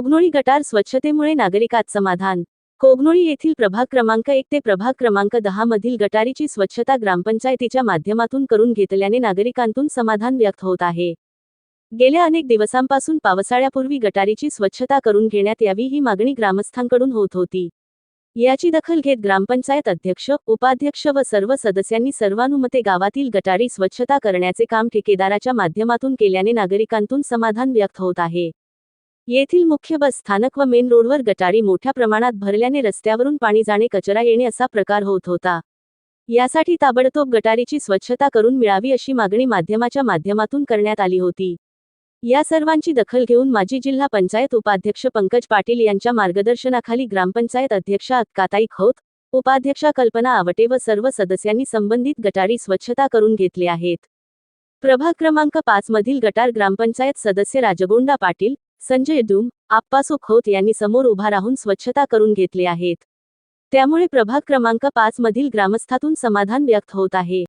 कोगनोळी गटार स्वच्छतेमुळे नागरिकात समाधान. कोगनोळी येथील प्रभाग क्रमांक एक ते प्रभाग क्रमांक दहा मधील गटारीची स्वच्छता ग्रामपंचायतीच्या माध्यमातून करून घेतल्याने नागरिकांतून समाधान व्यक्त होत आहे. गेल्या अनेक दिवसांपासून पावसाळ्यापूर्वी गटारीची स्वच्छता करून घेण्यात यावी ही मागणी ग्रामस्थांकडून होत होती. याची दखल घेत ग्रामपंचायत अध्यक्ष उपाध्यक्ष व सर्व सदस्यांनी सर्वानुमते गावातील गटारी स्वच्छता करण्याचे काम ठेकेदाराच्या माध्यमातून केल्याने नागरिकांतून समाधान व्यक्त होत आहे. येथील मुख्य बस स्थानक व मेन रोडवर गटारी मोठ्या प्रमाणात भरल्याने रस्त्यावरून पाणी जाणे कचरा येणे असा प्रकार होत होता. यासाठी ताबडतोब गटारीची स्वच्छता करून मिळावी अशी मागणी माध्यमाच्या माध्यमातून करण्यात आली होती. या सर्वांची दखल घेऊन माजी जिल्हा पंचायत उपाध्यक्ष पंकज पाटील यांच्या मार्गदर्शनाखाली ग्रामपंचायत अध्यक्षा अक्काताई खोत उपाध्यक्षा कल्पना आवटे व सर्व सदस्यांनी संबंधित गटारी स्वच्छता करून घेतले आहेत. प्रभाग क्रमांक पाच मधील गटार ग्रामपंचायत सदस्य राजगोंडा पाटील संजय डूम आप्पासो खोत यांनी समोर उभा राहून स्वच्छता करून घेतले आहेत. त्यामुळे प्रभाग क्रमांक पाच मधील ग्रामस्थातून समाधान व्यक्त होत आहे.